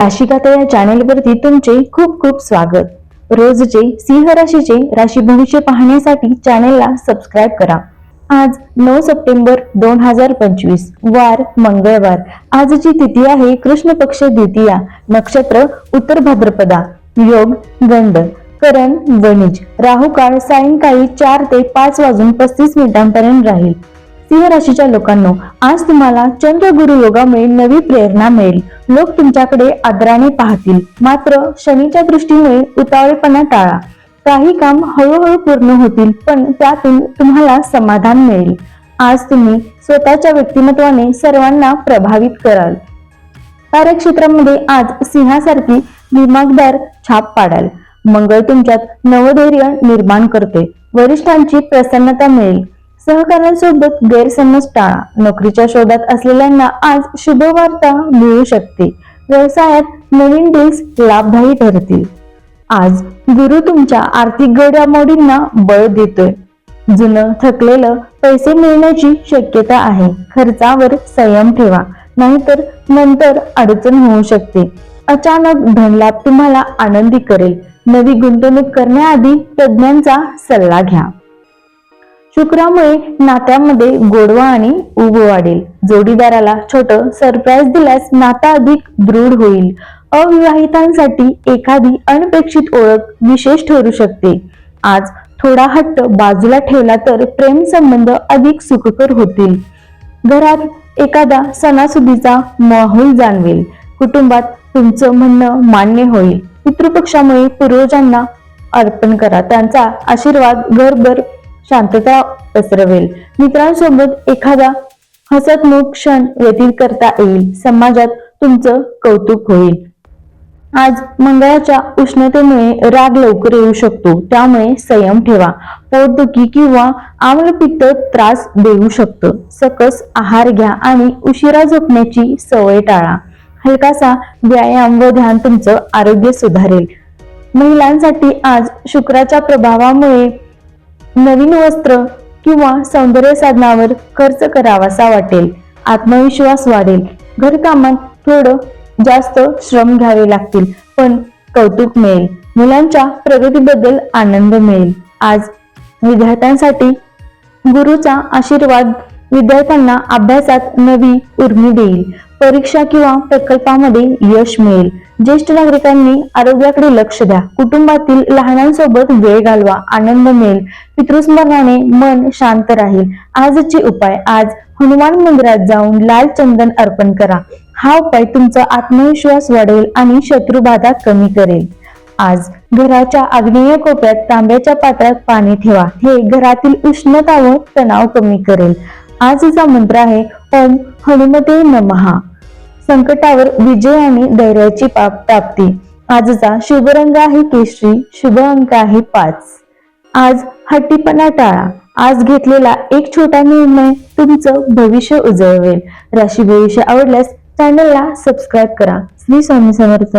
राशिकाता या चॅनेलवरती तुमचे खूप खूप स्वागत. रोजचे सिंह राशीचे राशी भविष्य पाहण्यासाठी चॅनेलला सबस्क्राईब करा. आज नऊ सप्टेंबर दोन हजार पंचवीस वार मंगळवार. आजची तिथी आहे कृष्ण पक्ष द्वितीया नक्षत्र उत्तर भाद्रपदा योग गंड करण वणिज. राहू काळ सायंकाळी चार ते पाच वाजून पस्तीस मिनिटांपर्यंत राहील. सिंह राशीच्या लोकांनो आज तुम्हाला चंद्र गुरु योगामुळे नवी प्रेरणा मिळेल. लोक तुमच्याकडे आदराने पाहतील. मात्र शनीच्या दृष्टीमुळे उतावळेपणा टाळा. काही काम हळूहळू पूर्ण होतील पण त्यातून तुम्हाला समाधान मिळेल. आज तुम्ही स्वतःच्या व्यक्तिमत्वाने सर्वांना प्रभावित कराल. कार्यक्षेत्रामध्ये आज सिंहासारखी दिमागदार छाप पाडाल. मंगळ तुमच्यात नवधैर्य निर्माण करते. वरिष्ठांची प्रसन्नता मिळेल. सहकाऱ्यांसोबत गैरसमज टाळा. नोकरीच्या शोधात असलेल्यांना आज शुभवार्ता मिळू शकते. व्यवसायात नवीन डील्स लाभदायी ठरतील. आज गुरु तुमच्या आर्थिक घडामोडींना बळ देतोय. जुनं थकलेलं पैसे मिळण्याची शक्यता आहे. खर्चावर संयम ठेवा. नाहीतर नंतर अडचण होऊ शकते. अचानक धनलाभ तुम्हाला आनंदी करेल. नवी गुंतवणूक करण्याआधी तज्ज्ञांचा सल्ला घ्या. शुक्रामुळे नात्यामध्ये गोडवा आणि उभं वाढेल. जोडीदाराला छोट सरप्राईज दिल्यास नाता अधिक दृढ होईल. अविवाहितांसाठी एखादी अनपेक्षित ओळख विशेष ठरू शकते. आज थोडा हट्ट बाजूला ठेवला तर प्रेम संबंध अधिक सुखकर होतील. घरात एखादा सणासुदीचा माहोल जाणवेल. कुटुंबात तुमचं म्हणणं मान्य होईल. पितृपक्षामुळे पूर्वजांना अर्पण करा. त्यांचा आशीर्वाद घरभर शांतता पसरवेल. मित्रांसोबत एखादा हसतमुख क्षण व्यतीत करता येईल. समाजात तुमचं कौतुक होईल. आज मंगळाच्या उष्णतेमुळे राग लवकर येऊ शकतो. त्यामुळे संयम ठेवा. पोटदुखी किंवा आम्लपित्त त्रास देऊ शकतं. सकस आहार घ्या आणि उशिरा झोपण्याची सवय टाळा. हलकासा व्यायाम व ध्यान तुमचं आरोग्य सुधारेल. महिलांसाठी आज शुक्राच्या प्रभावामुळे नवीन वस्त्र किंवा सौंदर्य साधनावर खर्च करावासा वाटेल. आत्मविश्वास वाढेल. घरकामात थोडं जास्त श्रम घ्यावे लागतील पण कौतुक मिळेल. मुलांच्या प्रगतीबद्दल आनंद मिळेल. आज विद्यार्थ्यांसाठी गुरुचा आशीर्वाद विद्यार्थ्यांना अभ्यासात नवी उर्मी देईल. परीक्षा किंवा प्रकल्पामध्ये यश मिळेल. ज्येष्ठ नागरिकांनी आरोग्याकडे लक्ष द्या. कुटुंबातील लहानांसोबत वेळ घालवा. आनंद मिळेल. पितृस्मरणाने मन शांत राहील. आजचे उपाय. आज हनुमान मंदिरात जाऊन लाल चंदन अर्पण करा. हा उपाय तुमचा आत्मविश्वास वाढेल आणि शत्रुबाधा कमी करेल. आज घराच्या आग्नेय कोपऱ्यात तांब्याच्या पात्रात पाणी ठेवा. हे घरातील उष्णता व तणाव कमी करेल. आजचा मंत्र आहे ओम हनुमते नमहा संकटावर विजय आणि धैर्याची पाप प्राप्ती. आजचा शुभ रंग आहे केशरी शुभ अंक आहे पाच. आज हट्टीपणा टाळा. आज घेतलेला एक छोटा निर्णय तुमचं भविष्य उजळवेल. राशी भविष्य आवडल्यास चॅनलला सबस्क्राईब करा. श्री स्वामी समर्थ.